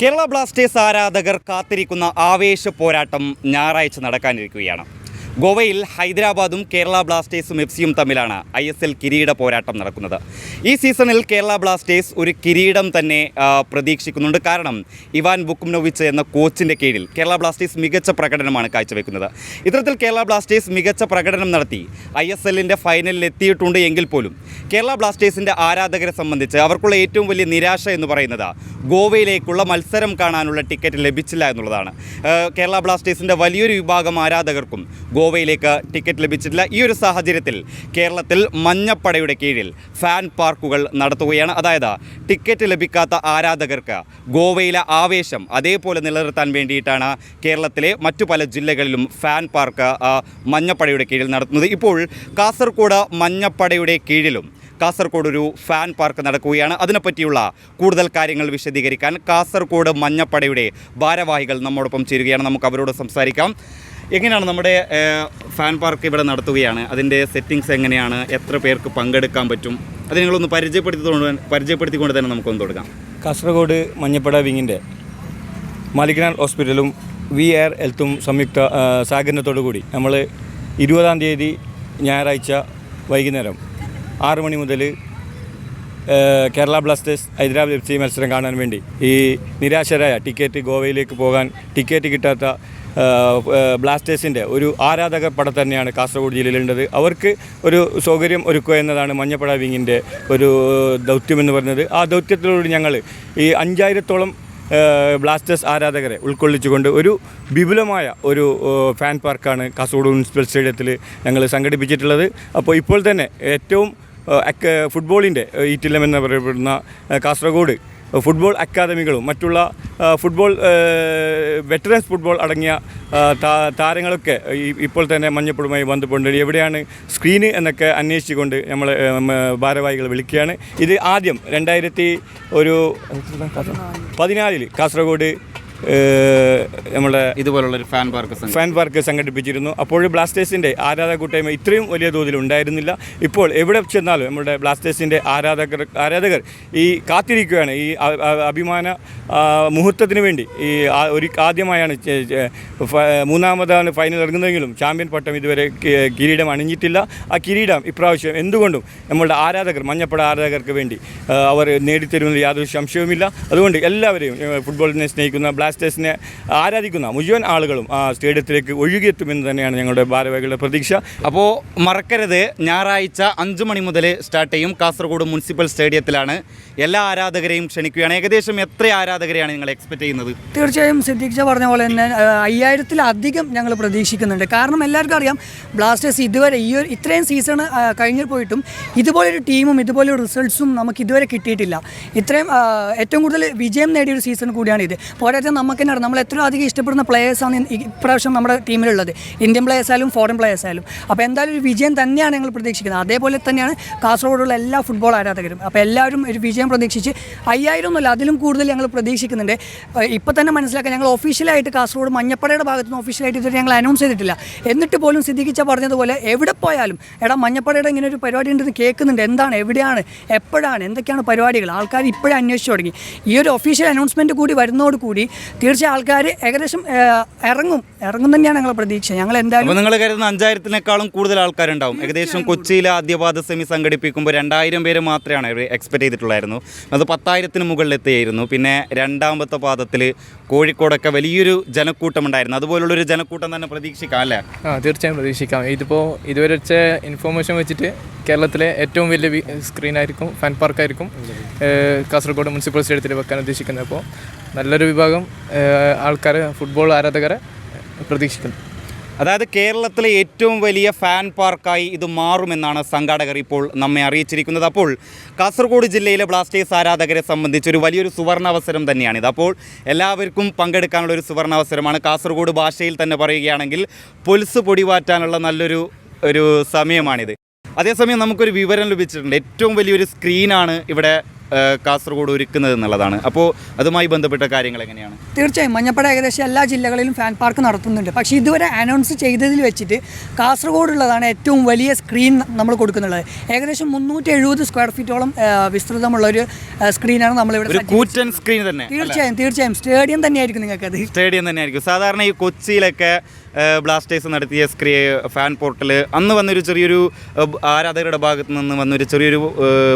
Kerala Blasters ആരാധകർ കാത്തിരിക്കുന്ന ആവേശ പോരാട്ടം ഞായറാഴ്ച നടക്കാനിരിക്കുകയാണ്. ഗോവയിൽ ഹൈദരാബാദും കേരള ബ്ലാസ്റ്റേഴ്സും എഫ് സിയും തമ്മിലാണ് ഐ എസ് എൽ കിരീട പോരാട്ടം നടക്കുന്നത്. ഈ സീസണിൽ കേരള ബ്ലാസ്റ്റേഴ്സ് ഒരു കിരീടം തന്നെ പ്രതീക്ഷിക്കുന്നുണ്ട്. കാരണം ഇവാൻ ബുക്കുംനോവിച്ച് എന്ന കോച്ചിന്റെ കീഴിൽ കേരള ബ്ലാസ്റ്റേഴ്സ് മികച്ച പ്രകടനമാണ് കാഴ്ചവെക്കുന്നത്. ഇത്തരത്തിൽ കേരള ബ്ലാസ്റ്റേഴ്സ് മികച്ച പ്രകടനം നടത്തി ഐ എസ് എല്ലിന്റെ ഫൈനലിൽ എത്തിയിട്ടുണ്ട് എങ്കിൽ പോലും കേരള ബ്ലാസ്റ്റേഴ്സിന്റെ ആരാധകരെ സംബന്ധിച്ച് അവർക്കുള്ള ഏറ്റവും വലിയ നിരാശ എന്ന് പറയുന്നത് ഗോവയിലേക്കുള്ള മത്സരം കാണാനുള്ള ടിക്കറ്റ് ലഭിച്ചില്ല എന്നുള്ളതാണ്. കേരള ബ്ലാസ്റ്റേഴ്സിന്റെ വലിയൊരു വിഭാഗം ആരാധകർക്കും ഗോവയിലേക്ക് ടിക്കറ്റ് ലഭിച്ചിട്ടില്ല. ഈ ഒരു സാഹചര്യത്തിൽ കേരളത്തിൽ മഞ്ഞപ്പടയുടെ കീഴിൽ ഫാൻ പാർക്കുകൾ നടത്തുകയാണ്. അതായത് ടിക്കറ്റ് ലഭിക്കാത്ത ആരാധകർക്ക് ഗോവയിലെ ആവേശം അതേപോലെ നിലനിർത്താൻ വേണ്ടിയിട്ടാണ് കേരളത്തിലെ മറ്റു പല ജില്ലകളിലും ഫാൻ പാർക്ക് മഞ്ഞപ്പടയുടെ കീഴിൽ നടത്തുന്നത്. ഇപ്പോൾ കാസർഗോഡ് മഞ്ഞപ്പടയുടെ കീഴിലും കാസർഗോഡ് ഒരു ഫാൻ പാർക്ക് നടക്കുകയാണ്. അതിനെപ്പറ്റിയുള്ള കൂടുതൽ കാര്യങ്ങൾ വിശദീകരിക്കാൻ കാസർഗോഡ് മഞ്ഞപ്പടയുടെ ഭാരവാഹികൾ നമ്മോടൊപ്പം ചേരുകയാണ്. നമുക്ക് അവരോട് സംസാരിക്കാം. എങ്ങനെയാണ് നമ്മുടെ ഫാൻ പാർക്ക് ഇവിടെ നടത്തുകയാണ്? അതിന്റെ സെറ്റിങ്സ് എങ്ങനെയാണ്? എത്ര പേർക്ക് പങ്കെടുക്കാൻ പറ്റും? അത് നിങ്ങളൊന്ന് പരിചയപ്പെടുത്തിക്കൊണ്ട് പരിചയപ്പെടുത്തിക്കൊണ്ട് തന്നെ നമുക്കൊന്ന് തുടങ്ങാം. കാസർഗോഡ് മഞ്ഞപ്പട വിങ്ങിന്റെ മാലിക്കനാൽ ഹോസ്പിറ്റലും വി ആർ ഹെൽത്തും സംയുക്ത സഹകരണത്തോടു കൂടി നമ്മൾ ഇരുപതാം തീയതി ഞായറാഴ്ച വൈകുന്നേരം ആറു മണി മുതൽ Kerala Blasters Hyderabad F C മത്സരം കാണാൻ വേണ്ടി ഈ നിരാശരായ ടിക്കറ്റ് ഗോവയിലേക്ക് പോകാൻ ടിക്കറ്റ് കിട്ടാത്ത ബ്ലാസ്റ്റേഴ്സിന്റെ ഒരു ആരാധക പട തന്നെയാണ് കാസർഗോഡ് ജില്ലയിലുള്ളത്. അവർക്ക് ഒരു സൗകര്യം ഒരുക്കുക എന്നതാണ് മഞ്ഞപ്പട വിങ്ങിന്റെ ഒരു ദൗത്യം എന്ന് പറയുന്നത്. ആ ദൗത്യത്തിലൂടെ ഞങ്ങൾ ഈ അഞ്ചായിരത്തോളം ബ്ലാസ്റ്റേഴ്സ് ആരാധകരെ ഉൾക്കൊള്ളിച്ചുകൊണ്ട് ഒരു വിപുലമായ ഒരു ഫാൻ പാർക്കാണ് കാസർഗോഡ് മുനിസിപ്പൽ സ്റ്റേഡിയത്തിൽ ഞങ്ങൾ സംഘടിപ്പിച്ചിട്ടുള്ളത്. അപ്പോൾ ഇപ്പോൾ തന്നെ ഏറ്റവും ഫുട്ബോളിന്റെ ഈറ്റില്ലം എന്ന് പറയപ്പെടുന്ന കാസർഗോഡ് ഫുട്ബോൾ അക്കാദമികളും മറ്റുള്ള ഫുട്ബോൾ വെറ്ററൻസ് ഫുട്ബോൾ അടങ്ങിയ താരങ്ങളൊക്കെ ഇപ്പോൾ തന്നെ മഞ്ഞപ്പുഴുമായി ബന്ധപ്പെട്ടുണ്ട് എവിടെയാണ് സ്ക്രീന് എന്നൊക്കെ അന്വേഷിച്ചുകൊണ്ട് നമ്മൾ ഭാരവാഹികൾ വിളിക്കുകയാണ്. ഇത് ആദ്യം രണ്ടായിരത്തി ഒരു പതിനാലിൽ കാസർഗോഡ് നമ്മുടെ ഇതുപോലുള്ള ഒരു ഫാൻ പാർക്ക് ഫാൻ പാർക്ക് സംഘടിപ്പിച്ചിരുന്നു. അപ്പോൾ ബ്ലാസ്റ്റേഴ്സിന്റെ ആരാധക കൂട്ടായ്മ ഇത്രയും വലിയ തോതിൽ ഉണ്ടായിരുന്നില്ല. ഇപ്പോൾ എവിടെ ചെന്നാലും നമ്മുടെ ബ്ലാസ്റ്റേഴ്സിന്റെ ആരാധകർ ആരാധകർ ഈ കാത്തിരിക്കുകയാണ്. ഈ അഭിമാന മുഹൂർത്തത്തിന് വേണ്ടി ഈ ഒരു ആദ്യമായാണ് മൂന്നാമതാണ് ഫൈനൽ ഇറങ്ങുന്നതെങ്കിലും ചാമ്പ്യൻ പട്ടം ഇതുവരെ കിരീടം അണിഞ്ഞിട്ടില്ല. ആ കിരീടം ഇപ്രാവശ്യം എന്തുകൊണ്ടും നമ്മളുടെ ആരാധകർ മഞ്ഞപ്പട ആരാധകർക്ക് വേണ്ടി അവർ നേടിത്തരുമെന്ന് യാതൊരു സംശയവുമില്ല. അതുകൊണ്ട് എല്ലാവരെയും ഫുട്ബോളിനെ സ്നേഹിക്കുന്ന ബ്ലാസ്റ്റേഴ്സിനെ ആരാധിക്കുന്ന മുഴുവൻ ആളുകളും ആ സ്റ്റേഡിയത്തിലേക്ക് ഒഴുകിയെത്തുമെന്ന് തന്നെയാണ് ഞങ്ങളുടെ ഭാരവാഹികളുടെ പ്രതീക്ഷ. അപ്പോൾ മറക്കരുത്. ഞായറാഴ്ച അഞ്ച് മണി മുതൽ സ്റ്റാർട്ട് ചെയ്യും. കാസർഗോഡ് മുനിസിപ്പൽ സ്റ്റേഡിയത്തിലാണ്. എല്ലാ ആരാധകരെയും ക്ഷണിക്കുകയാണ്. ഏകദേശം എത്ര ആരാധകരെയാണ് നിങ്ങൾ എക്സ്പെക്ട് ചെയ്യുന്നത്? തീർച്ചയായും സിദ്ദീഖ് പറഞ്ഞ പോലെ തന്നെ അയ്യായിരത്തിലധികം ഞങ്ങൾ പ്രതീക്ഷിക്കുന്നുണ്ട്. കാരണം എല്ലാവർക്കും അറിയാം ബ്ലാസ്റ്റേഴ്സ് ഇതുവരെ ഈ ഒരു ഇത്രയും സീസൺ കഴിഞ്ഞു പോയിട്ടും ഇതുപോലൊരു ടീമും ഇതുപോലൊരു റിസൾട്ട്സും നമുക്ക് ഇതുവരെ കിട്ടിയിട്ടില്ല. ഇത്രയും ഏറ്റവും കൂടുതൽ വിജയം നേടിയൊരു സീസൺ കൂടിയാണ് ഇത്. നമുക്ക് തന്നെ അറിയാം നമ്മൾ എത്രയോ അധികം ഇഷ്ടപ്പെടുന്ന പ്ലേയേഴ്സാണ് ഇപ്രാവശ്യം നമ്മുടെ ടീമിലുള്ളത് ഇന്ത്യൻ പ്ലേയേഴ്സ് ആയാലും ഫോറിൻ പ്ലേയേഴ്സ് ആയാലും. അപ്പോൾ എന്തായാലും ഒരു വിജയം തന്നെയാണ് ഞങ്ങൾ പ്രതീക്ഷിക്കുന്നത്. അതേപോലെ തന്നെയാണ് കാസർഗോഡുള്ള എല്ലാ ഫുട്ബോൾ ആരാധകരും. അപ്പോൾ എല്ലാവരും ഒരു വിജയം പ്രതീക്ഷിച്ച് അയ്യായിരം ഒന്നുമല്ല അതിലും കൂടുതൽ ഞങ്ങൾ പ്രതീക്ഷിക്കുന്നുണ്ട്. ഇപ്പോൾ തന്നെ മനസ്സിലാക്കാൻ ഞങ്ങൾ ഒഫീഷ്യലായിട്ട് കാസർഗോഡ് മഞ്ഞപ്പടയുടെ ഭാഗത്ത് നിന്ന് ഒഫീഷ്യലായിട്ട് ഇതുവരെ ഞങ്ങൾ അനൗൺസ് ചെയ്തിട്ടില്ല. എന്നിട്ട് പോലും സിദ്ധിക്കിച്ച പറഞ്ഞതുപോലെ എവിടെ പോയാലും എടാ മഞ്ഞപ്പടയുടെ ഇങ്ങനെ ഒരു പരിപാടി ഉണ്ടെന്ന് കേൾക്കുന്നുണ്ട്. എന്താണ് എവിടെയാണ് എപ്പോഴാണ് എന്തൊക്കെയാണ് പരിപാടികൾ? ആൾക്കാർ ഇപ്പോഴേ അന്വേഷിച്ചു തുടങ്ങി. ഈ ഒരു ഒഫീഷ്യൽ അനൗൺസ്മെന്റ് കൂടി വരുന്നതോട് കൂടി തീർച്ചയായും ആൾക്കാർ ഏകദേശം ഇറങ്ങും. ഇറങ്ങും തന്നെയാണ് ഞങ്ങളുടെ പ്രതീക്ഷ. ഞങ്ങൾ എന്തായാലും നിങ്ങൾ കരുതുന്ന അഞ്ചായിരത്തിനേക്കാളും കൂടുതൽ ആൾക്കാരുണ്ടാവും. ഏകദേശം കൊച്ചിയിൽ ആദ്യപാദ സെമി സംഘടിപ്പിക്കുമ്പോൾ രണ്ടായിരം പേര് മാത്രമാണ് അവർ എക്സ്പെക്ട് ചെയ്തിട്ടുള്ളായിരുന്നു അത് പത്തായിരത്തിന് മുകളിൽ എത്തിയായിരുന്നു പിന്നെ രണ്ടാമത്തെ പാദത്തിൽ കോഴിക്കോടൊക്കെ വലിയൊരു ജനക്കൂട്ടം ഉണ്ടായിരുന്നു അതുപോലുള്ളൊരു ജനക്കൂട്ടം തന്നെ പ്രതീക്ഷിക്കാം അല്ലേ? ആ തീർച്ചയായും പ്രതീക്ഷിക്കാം. ഇതിപ്പോൾ ഇതുവരെ വെച്ച ഇൻഫോർമേഷൻ വെച്ചിട്ട് കേരളത്തിലെ ഏറ്റവും വലിയ സ്ക്രീൻ സ്ക്രീനായിരിക്കും ഫാൻ പാർക്കായിരിക്കും കാസർഗോഡ് മുനിസിപ്പൽ സ്റ്റേഡിയത്തിൽ വെക്കാൻ ഉദ്ദേശിക്കുന്നത്. അപ്പോൾ നല്ലൊരു വിഭാഗം ആൾക്കാർ ഫുട്ബോൾ ആരാധകരെ പ്രതീക്ഷിക്കുന്നു. അതായത് കേരളത്തിലെ ഏറ്റവും വലിയ ഫാൻ പാർക്കായി ഇത് മാറുമെന്നാണ് സംഘാടകർ ഇപ്പോൾ നമ്മെ അറിയിച്ചിരിക്കുന്നത്. അപ്പോൾ കാസർഗോഡ് ജില്ലയിലെ ബ്ലാസ്റ്റേഴ്സ് ആരാധകരെ സംബന്ധിച്ച് ഒരു വലിയൊരു സുവർണാവസരം തന്നെയാണിത് അപ്പോൾ എല്ലാവർക്കും പങ്കെടുക്കാനുള്ള ഒരു സുവർണാവസരമാണ്. കാസർഗോഡ് ഭാഷയിൽ തന്നെ പറയുകയാണെങ്കിൽ പൊലിസ് പൊടിവാറ്റാനുള്ള നല്ലൊരു ഒരു സമയമാണിത്. അതേസമയം നമുക്കൊരു വിവരം ലഭിച്ചിട്ടുണ്ട്. ഏറ്റവും വലിയൊരു സ്ക്രീനാണ് ഇവിടെ കാസർഗോഡ് ഒരുക്കുന്നത് എന്നുള്ളതാണ്. അപ്പോൾ അതുമായി ബന്ധപ്പെട്ട കാര്യങ്ങൾ എങ്ങനെയാണ്? തീർച്ചയായും. മഞ്ഞപ്പട ഏകദേശം എല്ലാ ജില്ലകളിലും ഫാൻ പാർക്ക് നടത്തുന്നുണ്ട്. പക്ഷേ ഇതുവരെ അനൗൺസ് ചെയ്തതിൽ വെച്ചിട്ട് കാസർഗോഡുള്ളതാണ് ഏറ്റവും വലിയ സ്ക്രീൻ നമ്മൾ കൊടുക്കുന്നുള്ളത് ഏകദേശം മുന്നൂറ്റി എഴുപത് സ്ക്വയർ ഫീറ്റോളം വിസ്തൃതമുള്ള ഒരു സ്ക്രീനാണ് നമ്മളിവിടെ കൂറ്റൻ സ്ക്രീൻ തന്നെ തീർച്ചയായും തീർച്ചയായും. സ്റ്റേഡിയം തന്നെയായിരിക്കും നിങ്ങൾക്ക് അത് സ്റ്റേഡിയം തന്നെയായിരിക്കും. സാധാരണ ഈ കൊച്ചിയിലൊക്കെ ബ്ലാസ്റ്റേഴ്സ് നടത്തിയ സ്ക്രീ ഫാൻ പോർട്ടൽ അന്ന് വന്നൊരു ചെറിയൊരു ആരാധകരുടെ ഭാഗത്ത് നിന്ന് വന്നൊരു ചെറിയൊരു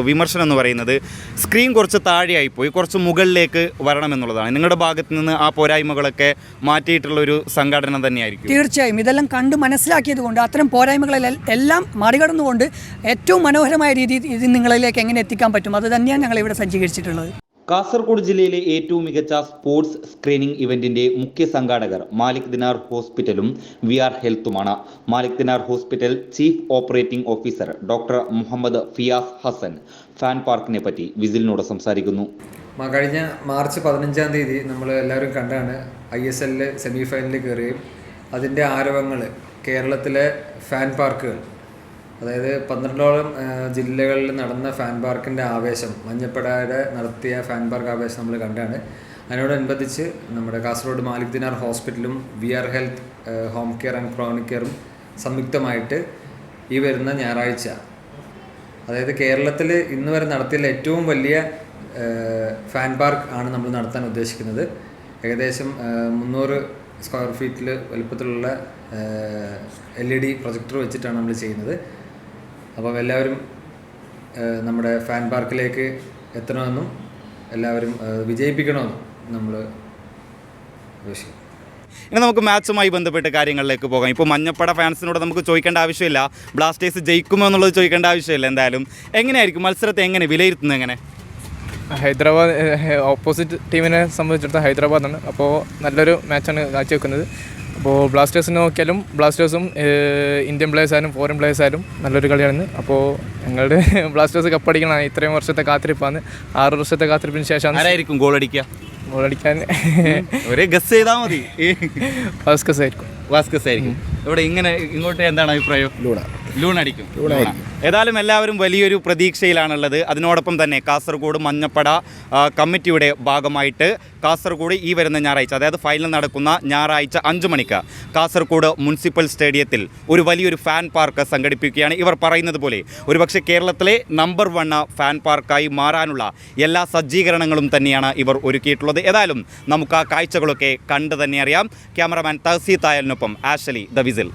വിമർശനം എന്ന് പറയുന്നത് സ്ക്രീൻ കുറച്ച് താഴെയായി പോയി കുറച്ച് മുകളിലേക്ക് വരണമെന്നുള്ളതാണ്. നിങ്ങളുടെ ഭാഗത്ത് നിന്ന് ആ പോരായ്മകളൊക്കെ മാറ്റിയിട്ടുള്ള ഒരു സംഘടന തന്നെയായിരിക്കും. തീർച്ചയായും. ഇതെല്ലാം കണ്ട് മനസ്സിലാക്കിയത് കൊണ്ട് അത്തരം പോരായ്മകളെല്ലാം എല്ലാം മറികടന്നുകൊണ്ട് ഏറ്റവും മനോഹരമായ രീതിയിൽ ഇത് നിങ്ങളിലേക്ക് എങ്ങനെ എത്തിക്കാൻ പറ്റും? അത് തന്നെയാണ് ഞങ്ങൾ ഇവിടെ സജ്ജീകരിച്ചിട്ടുള്ളത്. കാസർഗോഡ് ജില്ലയിലെ ഏറ്റവും മികച്ച സ്പോർട്സ് സ്ക്രീനിംഗ് ഇവന്റിന്റെ മുഖ്യ സംഘാടകർ മാലിക് ദിനാർ ഹോസ്പിറ്റലും V R ഹെൽത്തുമാണ്. Malik Dinar hospital chief operating officer doctor Muhammad Fiyas Hasan fan പാർക്കിനെ പറ്റി വിസിലിനോട് സംസാരിക്കുന്നു. കഴിഞ്ഞ മാർച്ച് പതിനഞ്ചാം തീയതി നമ്മൾ എല്ലാവരും കണ്ടാണ് ഐ എസ് എല്ലിൽ സെമി ഫൈനലിൽ കയറുകയും അതിന്റെ ആരവങ്ങൾ കേരളത്തിലെ ഫാൻ പാർക്കുകൾ. അതായത് പന്ത്രണ്ടോളം ജില്ലകളിൽ നടന്ന ഫാൻ പാർക്കിന്റെ ആവേശം മഞ്ഞപ്പടയുടെ നടത്തിയ ഫാൻ പാർക്ക് ആവേശം നമ്മൾ കണ്ടാണ്. അതിനോടനുബന്ധിച്ച് നമ്മുടെ കാസർഗോഡ് മാലിക് ദിനാർ ഹോസ്പിറ്റലും V R health home care and chronic കെയറും സംയുക്തമായിട്ട് ഈ വരുന്ന ഞായറാഴ്ച. അതായത് കേരളത്തിൽ ഇന്ന് വരെ നടത്തിയ ഏറ്റവും വലിയ ഫാൻ പാർക്ക് ആണ് നമ്മൾ നടത്താൻ ഉദ്ദേശിക്കുന്നത്. ഏകദേശം മുന്നൂറ് സ്ക്വയർ ഫീറ്റിൽ വലുപ്പത്തിലുള്ള എൽ ഇ ഡി പ്രൊജക്ടർ വെച്ചിട്ടാണ് നമ്മൾ ചെയ്യുന്നത്. അപ്പം എല്ലാവരും നമ്മുടെ ഫാൻ പാർക്കിലേക്ക് എത്തണമെന്നും എല്ലാവരും വിജയിപ്പിക്കണമെന്നും നമ്മൾ ഇനി നമുക്ക് മാച്ചുമായി ബന്ധപ്പെട്ട് കാര്യങ്ങളിലേക്ക് പോകാം. ഇപ്പോൾ മഞ്ഞപ്പട ഫാൻസിനോട് നമുക്ക് ചോദിക്കേണ്ട ആവശ്യമില്ല. ബ്ലാസ്റ്റേഴ്സ് ജയിക്കുമോ എന്നുള്ളത് ചോദിക്കേണ്ട ആവശ്യമില്ല എന്തായാലും. എങ്ങനെയായിരിക്കും മത്സരത്തെ എങ്ങനെ വിലയിരുത്തുന്നത് എങ്ങനെ? ഹൈദരാബാദ് ഓപ്പോസിറ്റ് ടീമിനെ സംബന്ധിച്ചിടത്തോളം ഹൈദരാബാദാണ്. അപ്പോൾ നല്ലൊരു മാച്ചാണ് കാഴ്ചവെക്കുന്നത്. അപ്പോൾ ബ്ലാസ്റ്റേഴ്സിനെ നോക്കിയാലും ബ്ലാസ്റ്റേഴ്സും ഇന്ത്യൻ പ്ലേയേഴ്സ് ആയാലും ഫോറിൻ പ്ലേയേഴ്സ് ആയാലും നല്ലൊരു കളിയാണ് അപ്പോൾ ഞങ്ങളുടെ ബ്ലാസ്റ്റേഴ്സ് കപ്പടിക്കണം ഇത്രയും വർഷത്തെ കാത്തിരിപ്പാണ്. ആറ് വർഷത്തെ കാത്തിരിപ്പിന് ശേഷം ആരായിരിക്കും ഗോൾ അടിക്കുക? ഗോൾ അടിക്കാൻ ഒരു ഗസ് ചെയ്താൽ മതി. വാസ്കസ് ആയിരിക്കും. വാസ്കസ് ആയിരിക്കും. ഇവിടെ ഇങ്ങനെ ഇങ്ങോട്ട് എന്താണ് അഭിപ്രായം? ലൂണ. ലൂൺ അടിക്കും. ഏതായാലും എല്ലാവരും വലിയൊരു പ്രതീക്ഷയിലാണുള്ളത്. അതിനോടൊപ്പം തന്നെ കാസർഗോഡ് മഞ്ഞപ്പട കമ്മിറ്റിയുടെ ഭാഗമായിട്ട് കാസർഗോഡ് ഈ വരുന്ന ഞായറാഴ്ച അതായത് ഫൈനൽ നടക്കുന്ന ഞായറാഴ്ച അഞ്ച് മണിക്ക് കാസർഗോഡ് മുനിസിപ്പൽ സ്റ്റേഡിയത്തിൽ ഒരു വലിയൊരു ഫാൻ പാർക്ക് സംഘടിപ്പിക്കുകയാണ്. ഇവർ പറയുന്നത് പോലെ ഒരുപക്ഷെ കേരളത്തിലെ നമ്പർ വൺ ഫാൻ പാർക്കായി മാറാനുള്ള എല്ലാ സജ്ജീകരണങ്ങളും തന്നെയാണ് ഇവർ ഒരുക്കിയിട്ടുള്ളത്. ഏതായാലും നമുക്ക് ആ കാഴ്ചകളൊക്കെ കണ്ടു തന്നെ അറിയാം. ക്യാമറമാൻ തഹസീ തായലിനൊപ്പം ആഷലി ദ വിസിൽ.